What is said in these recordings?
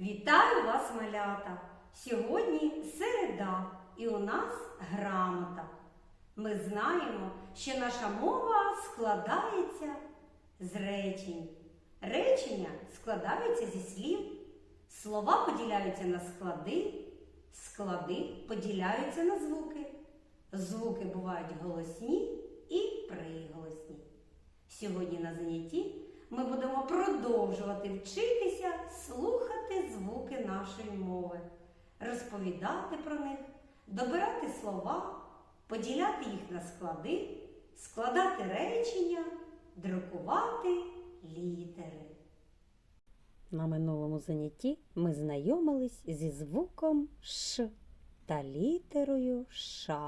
Вітаю вас, малята! Сьогодні середа і у нас грамота. Ми знаємо, що наша мова складається з речень. Речення складаються зі слів, слова поділяються на склади, склади поділяються на звуки. Звуки бувають голосні і приголосні. Сьогодні на занятті ми будемо продовжувати вчитися слухати звуки нашої мови, розповідати про них, добирати слова, поділяти їх на склади, складати речення, друкувати літери. На минулому занятті ми знайомились зі звуком Ш та літерою Ш.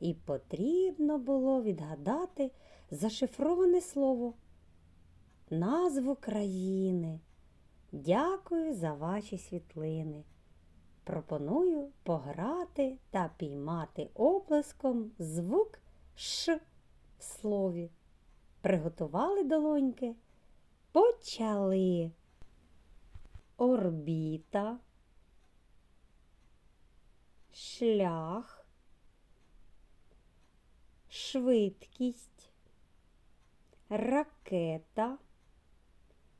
І потрібно було відгадати зашифроване слово, назву країни. Дякую за ваші світлини. Пропоную пограти та піймати оплеском звук Ш в слові. Приготували долоньки? Почали орбіта, шлях, швидкість, ракета,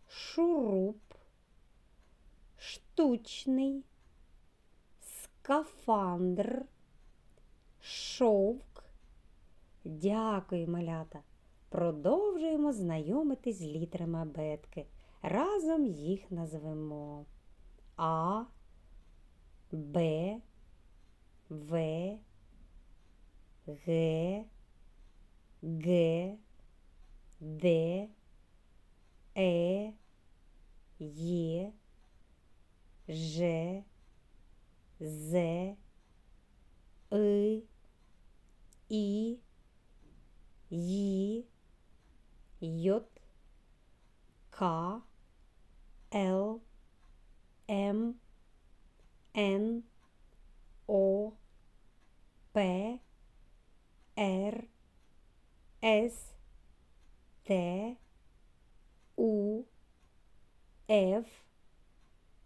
шуруп, штучний, скафандр, шовк. Дякую, малята. Продовжуємо знайомитись з літерами абетки. Разом їх назвемо А, Б, В, Г, Г, Д, Е, Є, Ж, З, И, І, Ї, Йот, К, Л, М, Н, О, П, Р, С, Т, У, Ф,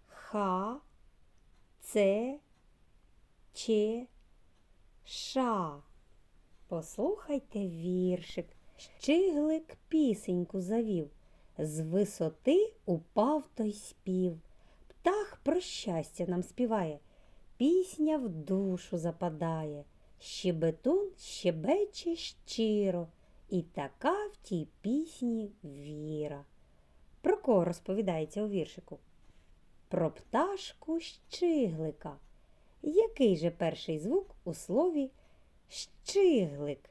Х, Ц, Ч, Ш. Послухайте віршик. Щиглик пісеньку завів. З висоти упав той спів. Птах про щастя нам співає, пісня в душу западає, щебетун щебече щиро, і така в тій пісні віра. Про кого розповідається у віршику? Про пташку щиглика. Який же перший звук у слові щиглик?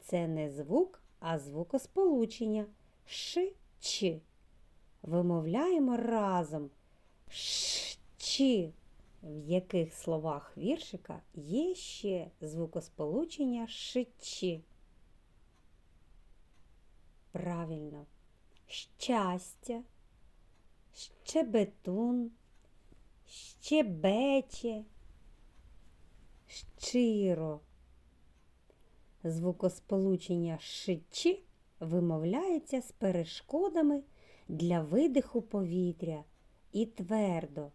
Це не звук, а звукосполучення ш ч. Вимовляємо разом ш ч. В яких словах віршика є ще звукосполучення ш ч. Правильно. Щастя, щебетун, щебече, щиро. Звукосполучення шичі вимовляється з перешкодами для видиху повітря і твердо.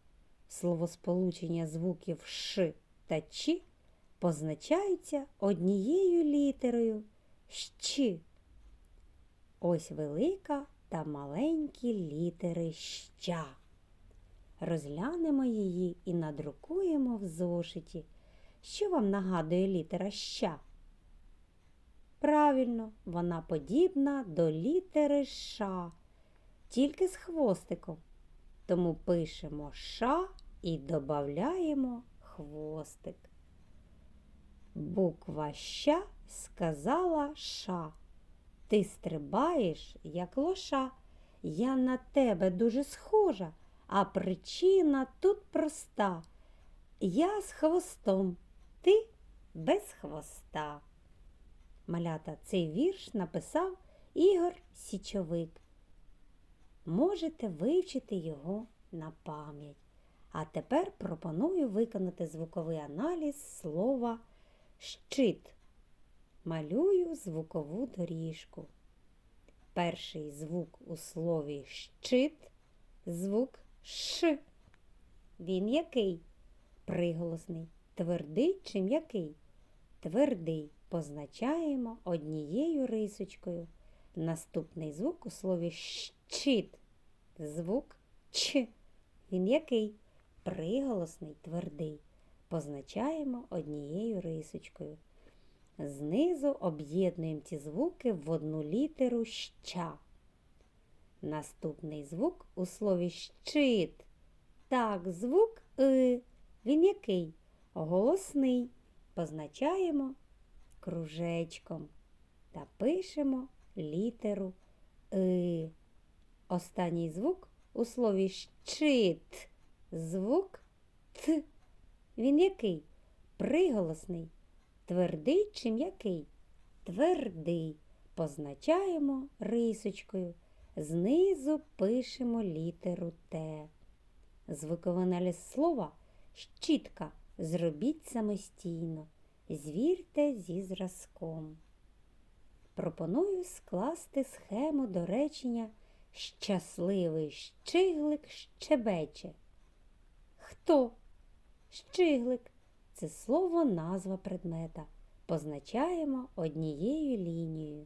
Словосполучення звуків ш та ч позначаються однією літерою щ. Ось велика та маленькі літери ща. Розглянемо її і надрукуємо в зошиті. Що вам нагадує літера ща? Правильно, вона подібна до літери Ш, тільки з хвостиком. Тому пишемо Ш і додаємо хвостик. Буква Щ сказала Ша. Ти стрибаєш, як лоша. Я на тебе дуже схожа, а причина тут проста. Я з хвостом, ти без хвоста. Малята, цей вірш написав Ігор Січовик. Можете вивчити його на пам'ять. А тепер пропоную виконати звуковий аналіз слова щит. Малюю звукову доріжку. Перший звук у слові щит звук Ш. Він який? Приголосний. Твердий чи м'який? Твердий позначаємо однією рисочкою. Наступний звук у слові щит. Звук Ч. Він який? Приголосний твердий. Позначаємо однією рисочкою. Знизу об'єднуємо ці звуки в одну літеру ща. Наступний звук у слові щит. Так, звук И. Він який? Голосний. Позначаємо кружечком та пишемо літеру И. Останній звук у слові щит. Звук Т. Він який? Приголосний. Твердий чи м'який? Твердий. Позначаємо рисочкою. Знизу пишемо літеру Т. Звуковий слова щітка. Зробіть самостійно. Звірте зі зразком. Пропоную скласти схему до речення Щасливий щиглик щебече. Хто? Щиглик це слово назва предмета. Позначаємо однією лінією.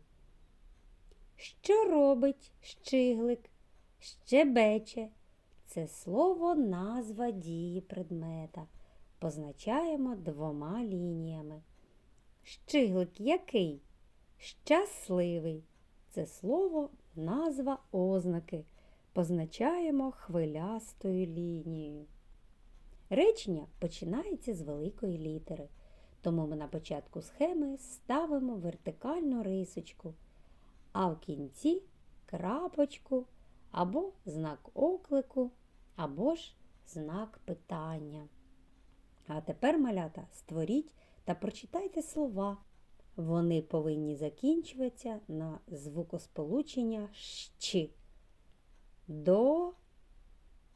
Що робить щиглик? Щебече. Це слово назва дії предмета. Позначаємо двома лініями. Щиглик який? Щасливий. Це слово назва ознаки. Позначаємо хвилястою лінією. Речення починається з великої літери, тому ми на початку схеми ставимо вертикальну рисочку, а в кінці крапочку або знак оклику, або ж знак питання. А тепер, малята, створіть та прочитайте слова. Вони повинні закінчуватися на звукосполучення щ. До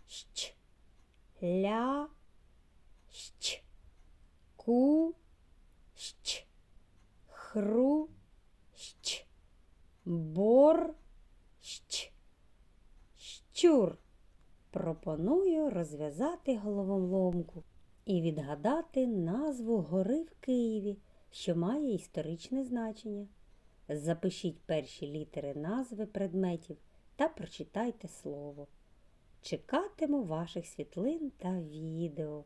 щ. Ля щ. Ку щ. Хру щ. Бор щ. Щур. Пропоную розв'язати головоломку і відгадати назву гори в Києві, що має історичне значення. Запишіть перші літери назви предметів та прочитайте слово. Чекатиму ваших світлин та відео.